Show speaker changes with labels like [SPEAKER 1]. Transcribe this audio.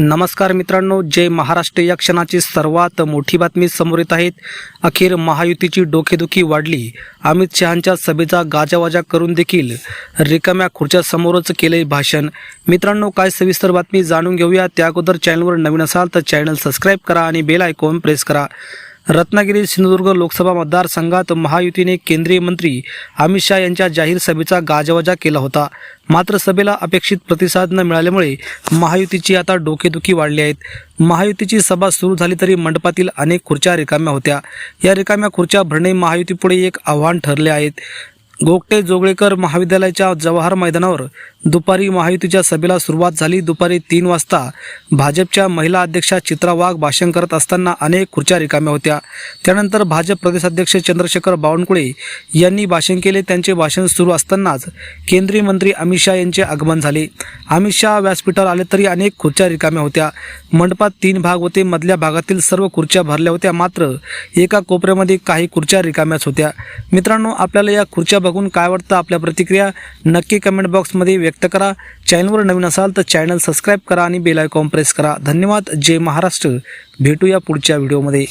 [SPEAKER 1] नमस्कार मित्रांनो जय महाराष्ट्र. या क्षणाची सर्वात मोठी बातमी समोर येत आहेत अखेर महायुतीची डोकेदुखी वाढली. अमित शहांच्या सभेचा गाजावाजा करून देखील रिकाम्या खुर्च्या समोरच केले भाषण. मित्रांनो काय सविस्तर बातमी जाणून घेऊया. त्या अगोदर चॅनलवर नवीन असाल तर चॅनल सबस्क्राईब करा आणि बेल आयकॉन प्रेस करा. रत्नागिरी सिंधुदुर्ग लोकसभा मतदारसंघात महायुतीने केंद्रीय मंत्री अमित शहा यांच्या जाहीर सभेचा गाजावाजा केला होता. मात्र सभेला अपेक्षित प्रतिसाद न मिळाल्यामुळे महायुतीची आता डोकेदुखी वाढली आहेत महायुतीची सभा सुरू झाली तरी मंडपातील अनेक खुर्च्या रिकाम्या होत्या. या रिकाम्या खुर्च्या भरणे महायुतीपुढे एक आव्हान ठरले आहेत. गोगटे जोगळेकर महाविद्यालयाच्या जवाहर मैदानावर दुपारी महायुतीच्या सभेला सुरुवात झाली. दुपारी तीन वाजता भाजपच्या महिला अध्यक्षा चित्रा वाघ भाषण करत असताना अनेक खुर्च्या रिकाम्या होत्या. त्यानंतर भाजप प्रदेशाध्यक्ष चंद्रशेखर बावनकुळे यांनी भाषण केले. त्यांचे भाषण सुरू असतानाच केंद्रीय मंत्री अमित शहा यांचे आगमन झाले. अमित शहा व्यासपीठावर आले तरी अनेक खुर्च्या रिकाम्या होत्या. मंडपात तीन भाग होते. मधल्या भागातील सर्व खुर्च्या भरल्या होत्या. मात्र एका कोपऱ्यामध्ये काही खुर्च्या रिकाम्याच होत्या. मित्रांनो आपल्याला या खुर्च्या बघून काय वाटतं आपल्या प्रतिक्रिया नक्की कमेंट बॉक्समध्ये व्यक्त करा. चॅनलवर नवीन असाल तर चॅनल सबस्क्राईब करा आणि बेल आयकॉन प्रेस करा. धन्यवाद. जय महाराष्ट्र. भेटूया पुढच्या व्हिडिओमध्ये